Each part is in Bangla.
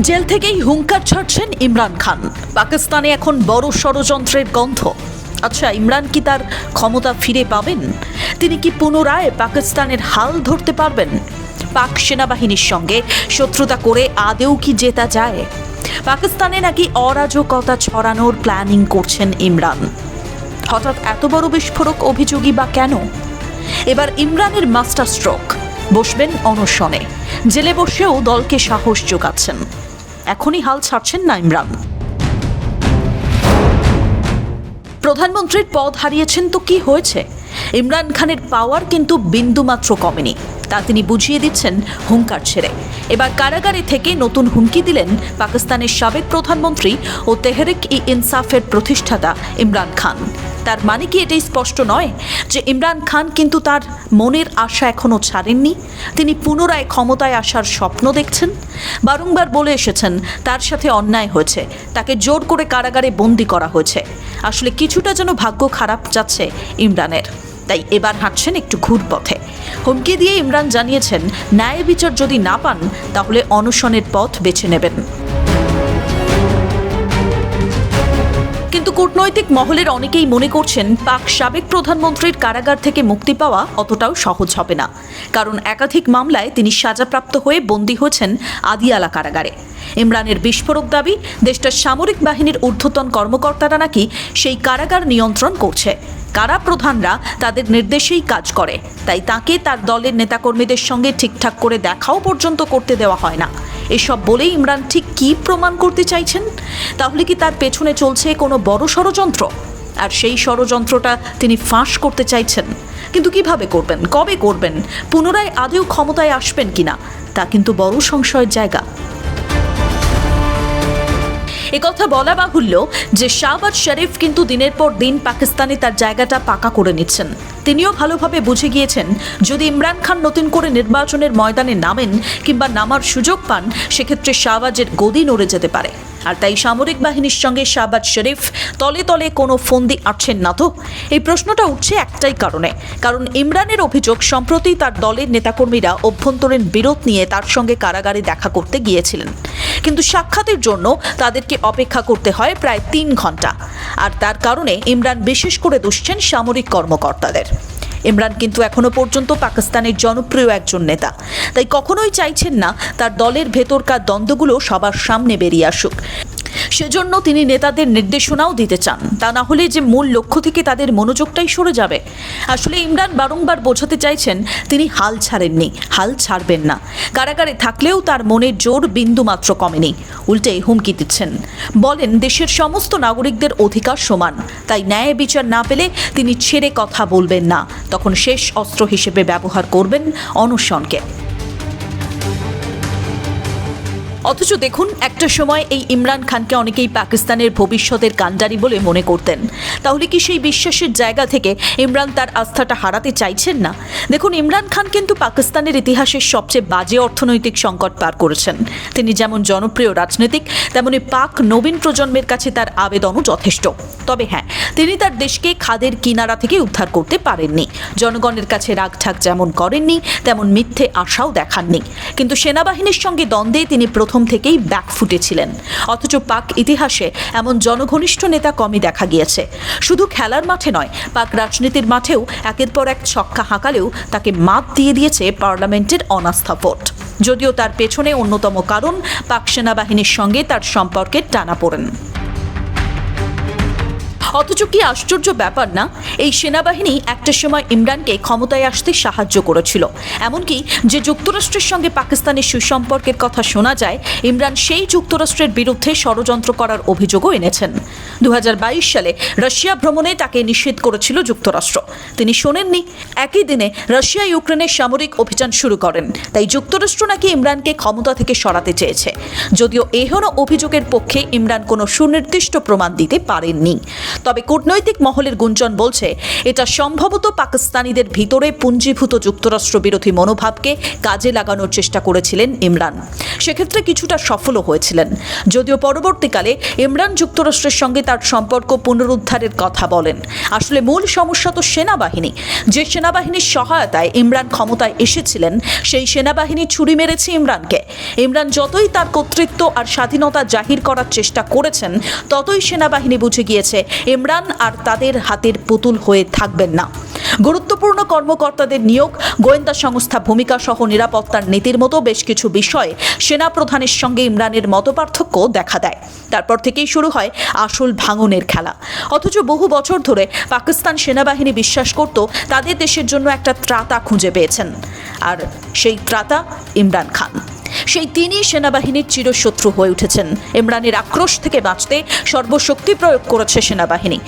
জেল থেকেই হুঙ্কার ছাড়ছেন ইমরান খান। পাকিস্তানে এখন বড় ষড়যন্ত্রের গন্ধ। আচ্ছা ইমরান কি তার ক্ষমতা ফিরে পাবেন? তিনি কি পুনরায় পাকিস্তানের হাল ধরতে পারবেন? পাক সেনাবাহিনীর সঙ্গে শত্রুতা করে আদেও কি জেতা যায়? পাকিস্তানে নাকি অরাজকতা ছড়ানোর প্ল্যানিং করছেন ইমরান। হঠাৎ এত বড় বিস্ফোরক অভিযোগী বা কেন? এবার ইমরানের মাস্টার স্ট্রোক বসবেন অনশনে। জেলে বসেও দলকে সাহস যোগাচ্ছেন। এখনই হাল ছাড়ছেন না ইমরান প্রধানমন্ত্রীর পদ হারিয়েছেন তো কি হয়েছে? ইমরান খানের পাওয়ার কিন্তু বিন্দুমাত্র কমেনি। তা তিনি বুঝিয়ে দিচ্ছেন হুঙ্কার ছেড়ে। এবার কারাগারে থেকে নতুন হুমকি দিলেন পাকিস্তানের সাবেক প্রধানমন্ত্রী ও তেহরিক ই ইনসাফের প্রতিষ্ঠাতা ইমরান খান। তার মানে কি এটাই স্পষ্ট নয় যে ইমরান খান কিন্তু তার মনের আশা এখনও ছাড়েননি? তিনি পুনরায় ক্ষমতায় আসার স্বপ্ন দেখছেন? বারংবার বলে এসেছেন, তার সাথে অন্যায় হয়েছে। তাকে জোর করে কারাগারে বন্দি করা হয়েছে। আসলে কিছুটা যেন ভাগ্য খারাপ যাচ্ছে ইমরানের। তাই এবার হাঁটছেন একটু ঘুরপথে। হুমকি দিয়ে ইমরান জানিয়েছেন, ন্যায় বিচার যদি না পান, তাহলে অনশনের পথ বেছে নেবেন। কিন্তু কূটনৈতিক মহলের অনেকেই মনে করছেন পাক সাবেক প্রধানমন্ত্রীর কারাগার থেকে মুক্তি পাওয়া অতটাও সহজ হবে না। কারণ একাধিক মামলায় তিনি সাজাপ্রাপ্ত হয়ে বন্দী হয়েছেন আদিয়ালা কারাগারে। ইমরানের বিস্ফোরক দাবি, দেশটার সামরিক বাহিনীর ঊর্ধ্বতন কর্মকর্তারা নাকি সেই কারাগার নিয়ন্ত্রণ করছে। কারা প্রধানরা তাদের নির্দেশেই কাজ করে। তাই তাকে তার দলের নেতাকর্মীদের সঙ্গে ঠিকঠাক করে দেখাও পর্যন্ত করতে দেওয়া হয় না। এসব বলেই ইমরান ঠিক কী প্রমাণ করতে চাইছেন? তাহলে কি তার পেছনে চলছে কোনো বড় ষড়যন্ত্র? আর সেই ষড়যন্ত্রটা তিনি ফাঁস করতে চাইছেন। কিন্তু কীভাবে করবেন? কবে করবেন? পুনরায় আদেও ক্ষমতায় আসবেন কিনা? তা কিন্তু বড় সংশয়ের জায়গা। একথা বলা বাহুল্য যে শাহবাজ শরীফ কিন্তু দিনের পর দিন পাকিস্তানে তার জায়গাটা পাকা করে নিচ্ছেন। তিনিও ভালোভাবে বুঝে গিয়েছেন, যদি ইমরান খান নতুন করে নির্বাচনের ময়দানে নামেন কিংবা নামার সুযোগ পান, সেক্ষেত্রে শাহবাজের গদি নড়ে যেতে পারে। আর তাই সামরিক বাহিনীর সঙ্গে শাহবাজ শরীফ তলে তলে কোনো ফন্দি আটছেন না তো? এই প্রশ্নটা উঠছে একটাই কারণে, কারণ ইমরানের অভিযোগ সম্প্রতি তার দলের নেতাকর্মীরা অভ্যন্তরীণ বিরোধ নিয়ে তার সঙ্গে কারাগারে দেখা করতে গিয়েছিলেন। কিন্তু সাক্ষাতের জন্য তাদেরকে অপেক্ষা করতে হয় প্রায় তিন ঘণ্টা। আর তার কারণে ইমরান বিশেষ করে দুষছেন সামরিক কর্মকর্তাদের। ইমরান কিন্তু এখনও পর্যন্ত পাকিস্তানের জনপ্রিয় একজন নেতা। তাই কখনোই চাইছেন না তার দলের ভেতরকার দ্বন্দ্বগুলো সবার সামনে বেরিয়ে আসুক। সেজন্য তিনি নেতাদের নির্দেশনাও দিতে চান। তা না হলে যে মূল লক্ষ্য থেকে তাদের মনোযোগটাই সরে যাবে। আসলে ইমরান বারংবার বোঝাতে চাইছেন, তিনি হাল ছাড়েননি, হাল ছাড়বেন না। কারাগারে থাকলেও তার মনের জোর বিন্দুমাত্র কমেনি। উল্টে হুমকি দিচ্ছেন। বলেন, দেশের সমস্ত নাগরিকদের অধিকার সমান। তাই ন্যায় বিচার না পেলে তিনি ছেড়ে কথা বলবেন না। তখন শেষ অস্ত্র হিসেবে ব্যবহার করবেন অনশনকে। অথচ দেখুন, একটা সময় এই ইমরান খানকে অনেকেই পাকিস্তানের ভবিষ্যতের কাণ্ডারি বলে মনে করতেন। তাহলে কি সেই বিশ্বাসের জায়গা থেকে ইমরান তার আস্থাটা হারাতে চাইছেন না? দেখুন, ইমরান খান কিন্তু পাকিস্তানের ইতিহাসের সবচেয়ে বাজে অর্থনৈতিক সংকট পার করেছেন। তিনি যেমন জনপ্রিয় রাজনীতিক, তেমনি পাক নবীন প্রজন্মের কাছে তার আবেদনও যথেষ্ট। তবে হ্যাঁ তিনি তার দেশকে খাদের কিনারা থেকে উদ্ধার করতে পারেননি। জনগণের কাছে রাগঠাক যেমন করেননি, তেমন মিথ্যে আশাও দেখাননি। কিন্তু সেনাবাহিনীর সঙ্গে দ্বন্দ্বে তিনি প্রথম থেকেই ব্যাকফুটে ছিলেন। অথচ পাক ইতিহাসে এমন জনঘনিষ্ঠ নেতা কমই দেখা গিয়েছে। শুধু খেলার মাঠে নয়, পাক রাজনীতির মাঠেও একের পর এক ছক্কা হাঁকালেও তাকে মাত দিয়ে দিয়েছে পার্লামেন্টের অনাস্থা ভোট। যদিও তার পেছনে অন্যতম কারণ পাক সেনাবাহিনীর সঙ্গে তার সম্পর্কের টানাপোড়েন অথচ কি আশ্চর্য ব্যাপার না? এই সেনাবাহিনী একটা সময় ইমরানকে ক্ষমতায় আসতে সাহায্য করেছিল। এমনকি যে যুক্তরাষ্ট্রের সঙ্গে পাকিস্তানের সুসম্পর্কের কথা শোনা যায়, ইমরান সেই যুক্তরাষ্ট্রের বিরুদ্ধে ষড়যন্ত্র করার অভিযোগও এনেছেন। দু হাজার বাইশ সালে রাশিয়া ভ্রমণে তাকে নিষেধ করেছিল যুক্তরাষ্ট্র। তিনি শোনেননি, একই দিনে রাশিয়া ইউক্রেনের সামরিক অভিযান শুরু করেন। তাই যুক্তরাষ্ট্র নাকি ইমরানকে ক্ষমতা থেকে সরাতে চেয়েছে। যদিও এহেন অভিযোগের পক্ষে ইমরান কোনো সুনির্দিষ্ট প্রমাণ দিতে পারেননি। তবে কূটনৈতিক মহলের গুঞ্জন বলছে, এটা সম্ভবত পাকিস্তানিদের ভিতরে পুঞ্জীভূত যুক্তরাষ্ট্র বিরোধী মনোভাবকে কাজে লাগানোর চেষ্টা করেছিলেন ইমরান। সেক্ষেত্রে কিছুটা সফলও হয়েছিলেন। যদিও পরবর্তীকালে ইমরান যুক্তরাষ্ট্রের সঙ্গে তার সম্পর্ক পুনরুদ্ধারের কথা বলেন। আসলে মূল সমস্যা তো সেনাবাহিনী। যে সেনাবাহিনীর সহায়তায় ইমরান ক্ষমতায় এসেছিলেন, সেই সেনাবাহিনী ছুরি মেরেছে ইমরানকে। ইমরান যতই তার কর্তৃত্ব আর স্বাধীনতা জাহির করার চেষ্টা করেছেন, ততই সেনাবাহিনী বুঝে গিয়েছে ইমরান আর তাদের হাতের পুতুল হয়ে থাকবেন না। গুরুত্বপূর্ণ কর্মকর্তাদের নিয়োগ, গোয়েন্দা সংস্থা ভূমিকা সহ নিরাপত্তার নীতির মতো বেশ কিছু বিষয়ে সেনাপ্রধানের সঙ্গে ইমরানের মতপার্থক্য দেখা দেয়। তারপর থেকেই শুরু হয় আসল ভাঙনের খেলা। অথচ বহু বছর ধরে পাকিস্তান সেনাবাহিনী বিশ্বাস করত তাদের দেশের জন্য একটা ত্রাতা খুঁজে পেয়েছেন। আর সেই ত্রাতা ইমরান খান। সেই তিনি সেনাবাহিনীর চিরশত্রু হয়ে উঠেছেন। ইমরানের আক্রোশ থেকে বাঁচতে সর্বশক্তি প্রয়োগ করেছে সেনাবাহিনী।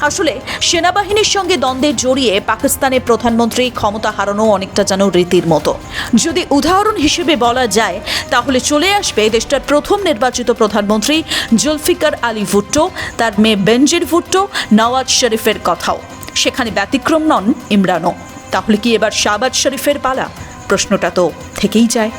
আসলে সেনাবাহিনীর সঙ্গে দ্বন্দ্বে জড়িয়ে পাকিস্তানের প্রধানমন্ত্রী ক্ষমতা হারানো অনেকটা যেন রীতির মতো। যদি উদাহরণ হিসেবে বলা যায়, তাহলে চলে আসবে দেশটার প্রথম নির্বাচিত প্রধানমন্ত্রী জুলফিকার আলী ভুট্টো, তার মেয়ে বেনজির ভুট্টো, নওয়াজ শরীফের কথাও। সেখানে ব্যতিক্রম নন ইমরানও। তাহলে কি এবার শাহবাজ শরীফের পালা? প্রশ্নটা তো থেকেই যায়।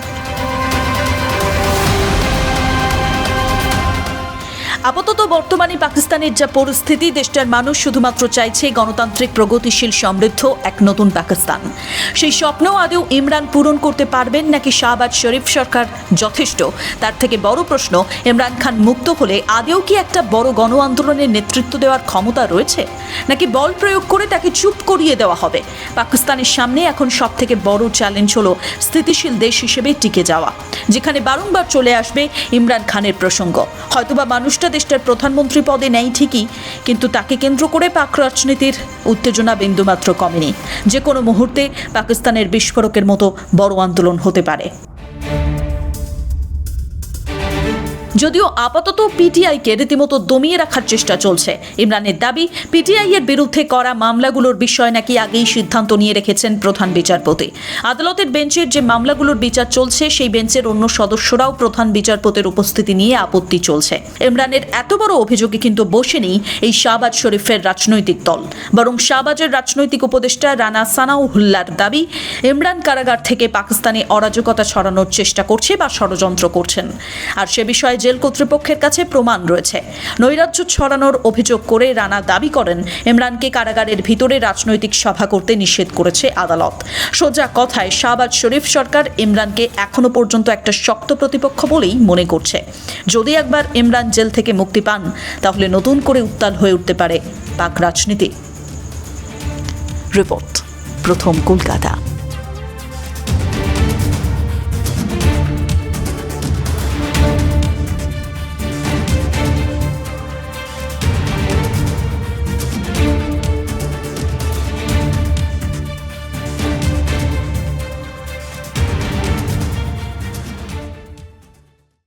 আপাতত বর্তমানে পাকিস্তানের যা পরিস্থিতি, দেশটার মানুষ শুধুমাত্র চাইছে গণতান্ত্রিক, প্রগতিশীল, সমৃদ্ধ, এক নতুন পাকিস্তান। সেই স্বপ্ন আদৌ ইমরান পূরণ করতে পারবেন নাকি শাহবাজ শরীফ সরকার? যথেষ্ট। তার থেকে বড় প্রশ্ন, ইমরান খান মুক্ত হলে আদেও কি একটা বড় গণ আন্দোলনের নেতৃত্ব দেওয়ার ক্ষমতা রয়েছে? নাকি বল প্রয়োগ করে তাকে চুপ করিয়ে দেওয়া হবে? পাকিস্তানের সামনে এখন সব থেকে বড় চ্যালেঞ্জ হলো স্থিতিশীল দেশ হিসেবে টিকে যাওয়া, যেখানে বারংবার চলে আসবে ইমরান খানের প্রসঙ্গ। হয়তোবা মানুষটা দেশটার প্রধানমন্ত্রী পদে নেয় ঠিকই, কিন্তু তাকে কেন্দ্র করে পাক রাজনীতির উত্তেজনা বিন্দুমাত্র কমেনি। যে কোনো মুহূর্তে পাকিস্তানের বিস্ফোরকের মতো বড় আন্দোলন হতে পারে। যদিও আপাতত পিটিআইকে রীতিমতো দমিয়ে রাখার চেষ্টা চলছে। ইমরানের দাবি, পিটিআই এর বিরুদ্ধে করা মামলাগুলোর বিষয় নাকি আগেই সিদ্ধান্ত নিয়ে রেখেছেন প্রধান বিচারপতি। আদালতের বেঞ্চের যে মামলাগুলোর বিচার চলছে, সেই বেঞ্চের অন্য সদস্যরাও প্রধান বিচারপতির উপস্থিতি নিয়ে আপত্তি চলছে। ইমরানের এত বড় অভিযোগে কিন্তু বসেনি এই শাহবাজ শরীফের রাজনৈতিক দল। বরং শাহবাজের রাজনৈতিক উপদেষ্টা রানা সানাউহুল্লার দাবি, ইমরান কারাগার থেকে পাকিস্তানে অরাজকতা ছড়ানোর চেষ্টা করছে বা ষড়যন্ত্র করছেন। আর সে বিষয়ে জেল কর্তৃপক্ষের কাছে প্রমাণ রয়েছে। নৈরাজ্য ছড়ানোর অভিযোগ করে রানা দাবি করেন, ইমরানকে কারাগারের ভিতরে রাজনৈতিক সভা করতে নিষেধ করেছে আদালত। সোজা কথায় শাহবাজ শরীফ সরকার ইমরানকে এখনও পর্যন্ত একটা শক্ত প্রতিপক্ষ বলেই মনে করছে। যদি একবার ইমরান জেল থেকে মুক্তি পান, তাহলে নতুন করে উত্তাল হয়ে উঠতে পারে পাক রাজনীতি। রিপোর্ট, প্রথম কলকাতা।